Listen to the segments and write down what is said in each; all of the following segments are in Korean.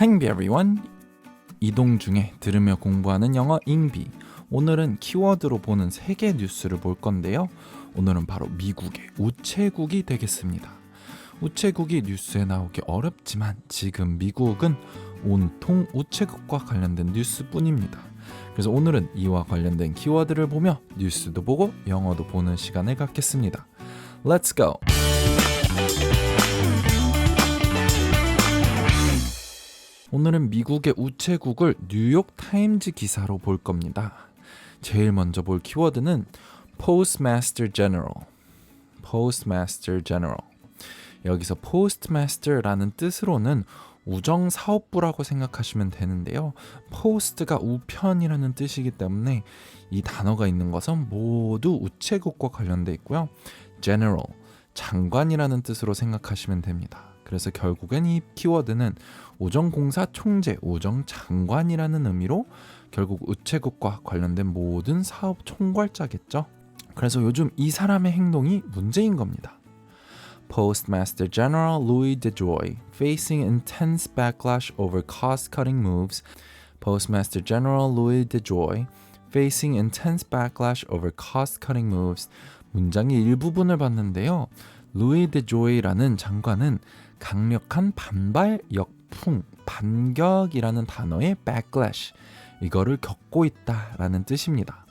행비 everyone 이동 중에 들으며 공부하는 영어 잉비 오늘은 키워드로 보는 세계 뉴스를 볼 건데요. 오늘은 바로 미국의 우체국이 되겠습니다. 우체국이 뉴스에 나오기 어렵지만 지금 미국은 온통 우체국과 관련된 뉴스뿐입니다. 그래서 오늘은 이와 관련된 키워드를 보며 뉴스도 보고 영어도 보는 시간을 갖겠습니다. Let's! 오늘은 미국의 우체국을 뉴욕 타임즈 기사로 볼 겁니다. 제일 먼저 볼 키워드는 Postmaster General. Postmaster General. 여기서 Postmaster라는 뜻으로는 우정 사업부라고 생각하시면 되는데요. Post가 우편이라는 뜻이기 때문에 이 단어가 있는 것은 모두 우체국과 관련돼 있고요. General 장관이라는 뜻으로 생각하시면 됩니다. 그래서 결국엔 이 키워드는 우정공사 총재, 우정장관이라는 의미로 결국 우체국과 관련된 모든 사업 총괄자겠죠. 그래서 요즘 이 사람의 행동이 문제인 겁니다. Postmaster General Louis DeJoy facing intense backlash over cost-cutting moves. Postmaster General Louis DeJoy facing intense backlash over cost-cutting moves. 문장의 일부분을 봤는데요. 루이 데조이라는 장관은 강력한 반발 역풍, 반격이라는 단어의 backlash 이거를 겪고 있다라는 뜻입니다.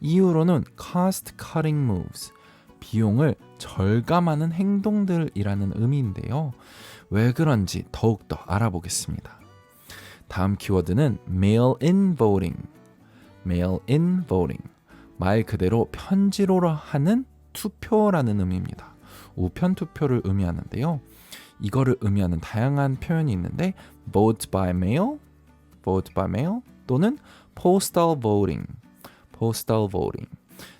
이유로는 cost cutting moves 비용을 절감하는 행동들이라는 의미인데요. 왜 그런지 더욱더 알아보겠습니다. 다음 키워드는 mail-in voting. mail-in voting. 말 그대로 편지로 하는 투표라는 의미입니다. 우편 투표를 의미하는데요. 이거를 의미하는 다양한 표현이 있는데 vote by mail, vote by mail 또는 postal voting, postal voting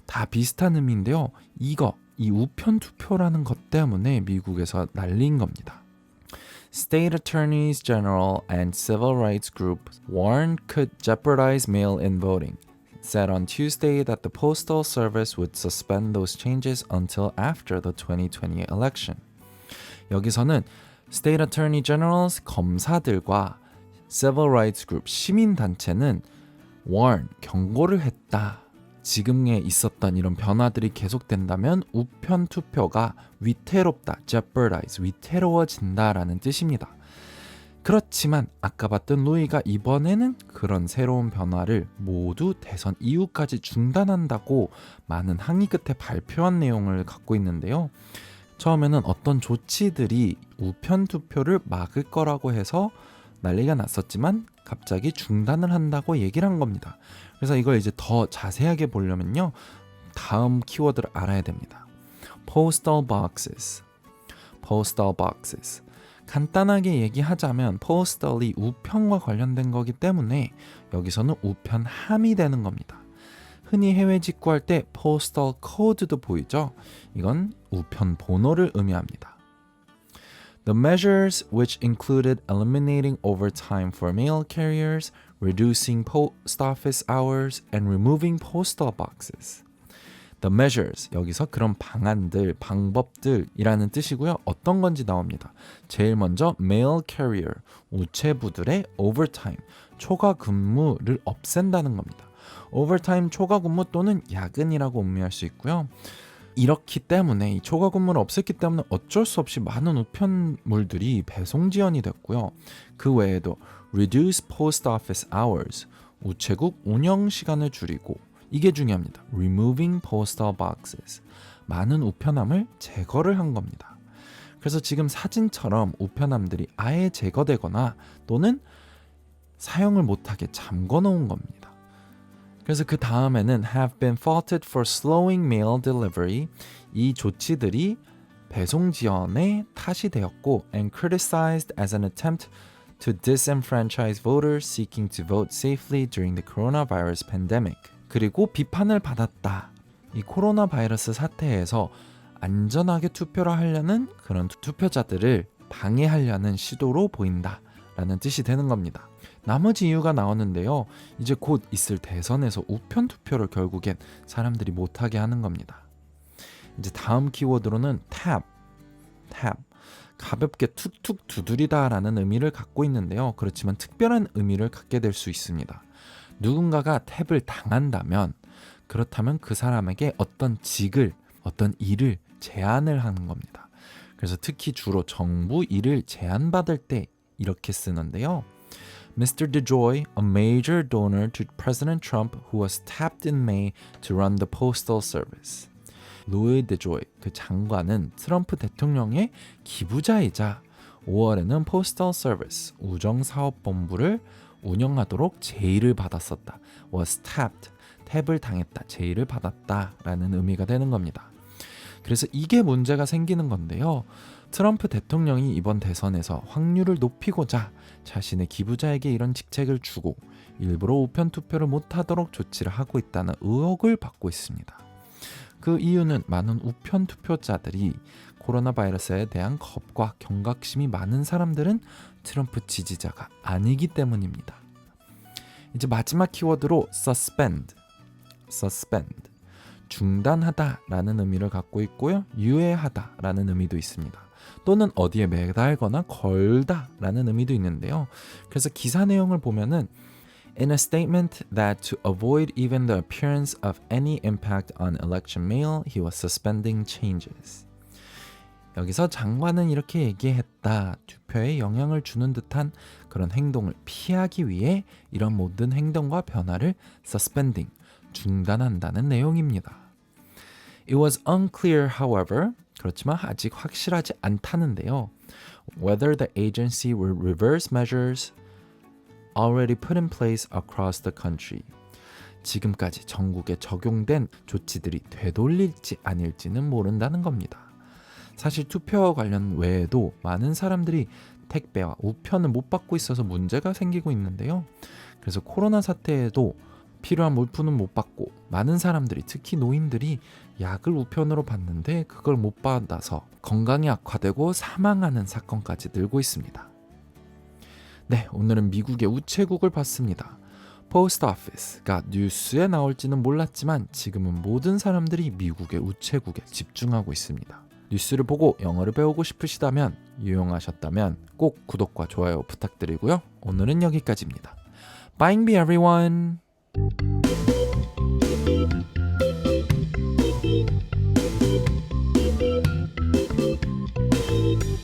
다 비슷한 의미인데요. 이거 이 우편 투표라는 것 때문에 미국에서 난리인 겁니다. State attorneys general and civil rights groups warn could jeopardize mail-in voting. Said on Tuesday that the Postal Service would suspend those changes until after the 2020 election. 여기서는 State Attorney Generals 검사들과 Civil Rights Group 시민 단체는 warn 경고를 했다. 지금에 있었던 이런 변화들이 계속된다면 우편 투표가 위태롭다, jeopardize, 위태로워진다라는 뜻입니다. 그렇지만 아까 봤던 루이가 이번에는 그런 새로운 변화를 모두 대선 이후까지 중단한다고 많은 항의 끝에 발표한 내용을 갖고 있는데요. 처음에는 어떤 조치들이 우편 투표를 막을 거라고 해서 난리가 났었지만 갑자기 중단을 한다고 얘기를 한 겁니다. 그래서 이걸 이제 더 자세하게 보려면요. 다음 키워드를 알아야 됩니다. postal boxes. postal boxes. 간단하게 얘기하자면 postal이 우편과 관련된 거기 때문에 여기서는 우편함이 되는 겁니다. 흔히 해외 직구할 때 postal code도 보이죠? 이건 우편 번호를 의미합니다. The measures which included eliminating overtime for mail carriers, reducing post office hours, and removing postal boxes. The measures 여기서 그런 방안들, 방법들이라는 뜻이고요. 어떤 건지 나옵니다. 제일 먼저 mail carrier 우체부들의 overtime 초과 근무를 없앤다는 겁니다. overtime 초과 근무 또는 야근이라고 의미할 수 있고요. 이렇기 때문에 이 초과 근무를 없앴기 때문에 어쩔 수 없이 많은 우편물들이 배송 지연이 됐고요. 그 외에도 reduce post office hours 우체국 운영 시간을 줄이고 이게 중요합니다. removing postal boxes. 많은 우편함을 제거를 한 겁니다. 그래서 지금 사진처럼 우편함들이 아예 제거되거나 또는 사용을 못하게 잠궈 놓은 겁니다. 그래서 그 다음에는 have been faulted for slowing mail delivery. 이 조치들이 배송 지연의 탓이 되었고 and criticized as an attempt to disenfranchise voters seeking to vote safely during the coronavirus pandemic. 그리고 비판을 받았다. 이 코로나 바이러스 사태에서 안전하게 투표를 하려는 그런 투표자들을 방해하려는 시도로 보인다. 라는 뜻이 되는 겁니다. 나머지 이유가 나오는데요. 이제 곧 있을 대선에서 우편 투표를 결국엔 사람들이 못하게 하는 겁니다. 이제 다음 키워드로는 tab, tab. 가볍게 툭툭 두드리다 라는 의미를 갖고 있는데요. 그렇지만 특별한 의미를 갖게 될 수 있습니다. 누군가가 탭을 당한다면 그렇다면 그 사람에게 어떤 직을 어떤 일을 제안을 하는 겁니다. 그래서 특히 주로 정부 일을 제안받을 때 이렇게 쓰는데요. Mr. DeJoy, a major donor to President Trump who was tapped in May to run the postal service. 로이 데조이 그 장관은 트럼프 대통령의 기부자이자 5월에는 포스털 서비스 우정 사업 본부를 운영하도록 제의를 받았었다. was tapped 탭을 당했다. 제의를 받았다 라는 의미가 되는 겁니다. 그래서 이게 문제가 생기는 건데요. 트럼프 대통령이 이번 대선에서 확률을 높이고자 자신의 기부자에게 이런 직책을 주고 일부러 우편 투표를 못하도록 조치를 하고 있다는 의혹을 받고 있습니다. 그 이유는 많은 우편 투표자들이 코로나 바이러스에 대한 겁과 경각심이 많은 사람들은 트럼프 지지자가 아니기 때문입니다. 이제 마지막 키워드로 suspend, suspend, 중단하다라는 의미를 갖고 있고요. 유예하다라는 의미도 있습니다. 또는 어디에 매달거나 걸다라는 의미도 있는데요. 그래서 기사 내용을 보면은 In a statement that to avoid even the appearance of any impact on election mail, he was suspending changes. 여기서 장관은 이렇게 얘기했다. 투표에 영향을 주는 듯한 그런 행동을 피하기 위해 이런 모든 행동과 변화를 suspending, 중단한다는 내용입니다. It was unclear, however, 그렇지만 아직 확실하지 않다는데요. Whether the agency will reverse measures already put in place across the country. 지금까지 전국에 적용된 조치들이 되돌릴지 아닐지는 모른다는 겁니다. 사실 투표와 관련 외에도 많은 사람들이 택배와 우편을 못 받고 있어서 문제가 생기고 있는데요. 그래서 코로나 사태에도 필요한 물품은 못 받고 많은 사람들이 특히 노인들이 약을 우편으로 받는데 그걸 못 받아서 건강이 악화되고 사망하는 사건까지 늘고 있습니다. 네, 오늘은 미국의 우체국을 봤습니다. 포스트 오피스가 뉴스에 나올지는 몰랐지만 지금은 모든 사람들이 미국의 우체국에 집중하고 있습니다. 뉴스를 보고 영어를 배우고 싶으시다면 유용하셨다면 꼭 구독과 좋아요 부탁드리고요. 오늘은 여기까지입니다. Bye, everyone.